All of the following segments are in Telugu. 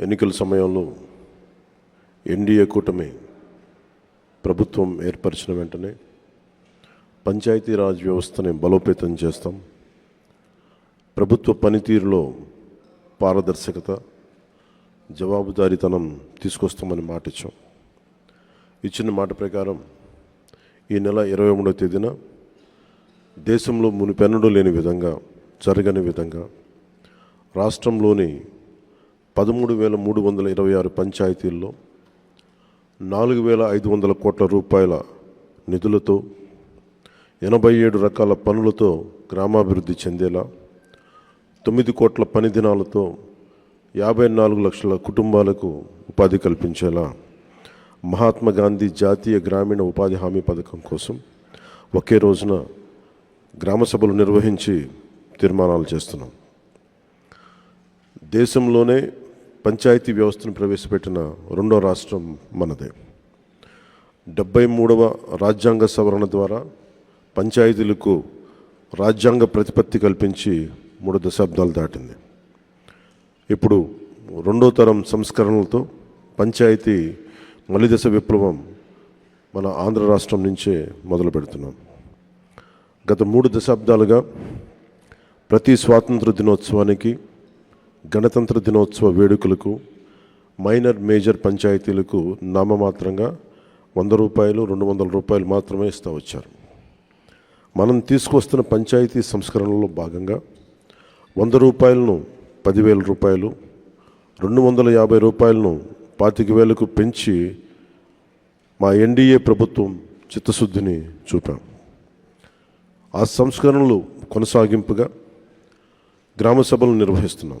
ఎన్నికల సమయంలో ఎన్డీఏ కూటమి ప్రభుత్వం ఏర్పరిచిన వెంటనే పంచాయతీరాజ్ వ్యవస్థని బలోపేతం చేస్తాం. ప్రభుత్వ పనితీరులో పారదర్శకత జవాబుదారీతనం తీసుకొస్తామని మాట ఇచ్చాం ఇచ్చిన మాట ప్రకారం ఈ నెల ఇరవై మూడవ తేదీన దేశంలో మునిపెన్నడూ లేని విధంగా జరగని విధంగా రాష్ట్రంలోని పదమూడు వేల మూడు వందల ఇరవై ఆరు పంచాయతీల్లో నాలుగు వేల ఐదు వందల కోట్ల రూపాయల నిధులతో ఎనభై ఏడు రకాల పనులతో గ్రామాభివృద్ధి చెందేలా తొమ్మిది కోట్ల పని దినాలతో యాభై నాలుగు లక్షల కుటుంబాలకు ఉపాధి కల్పించేలా మహాత్మా గాంధీ జాతీయ గ్రామీణ ఉపాధి హామీ పథకం కోసం ఒకే రోజున గ్రామ సభలు నిర్వహించి తీర్మానాలు చేస్తున్నాం. దేశంలోనే పంచాయతీ వ్యవస్థను ప్రవేశపెట్టిన రెండో రాష్ట్రం మనదే. డెబ్బై మూడవ రాజ్యాంగ సవరణ ద్వారా పంచాయతీలకు రాజ్యాంగ ప్రతిపత్తి కల్పించి మూడు దశాబ్దాలు దాటింది. ఇప్పుడు రెండో తరం సంస్కరణలతో పంచాయతీ మలిదశ విప్లవం మన ఆంధ్ర రాష్ట్రం నుంచే మొదలు పెడుతున్నాం. గత మూడు దశాబ్దాలుగా ప్రతి స్వాతంత్ర దినోత్సవానికి గణతంత్ర దినోత్సవ వేడుకలకు మైనర్ మేజర్ పంచాయతీలకు నామమాత్రంగా వంద రూపాయలు రెండు వందల రూపాయలు మాత్రమే ఇస్తూ వచ్చారు. మనం తీసుకొస్తున్న పంచాయతీ సంస్కరణలో భాగంగా వంద రూపాయలను పదివేల రూపాయలు రెండు వందల యాభై రూపాయలను పాతిక వేలకు పెంచి మా ఎన్డీఏ ప్రభుత్వం చిత్తశుద్ధిని చూపాం. ఆ సంస్కరణలు కొనసాగింపుగా గ్రామ సభలు నిర్వహిస్తున్నాం.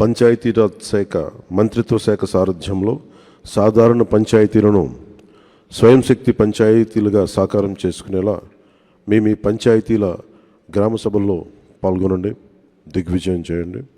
పంచాయతీరాజ్ శాఖ మంత్రిత్వ శాఖ సారథ్యంలో సాధారణ పంచాయతీలను స్వయం శక్తి పంచాయతీలుగా సాకారం చేసుకునేలా మేము ఈ పంచాయతీల గ్రామ సభల్లో పాల్గొనండి దిగ్విజయం చేయండి.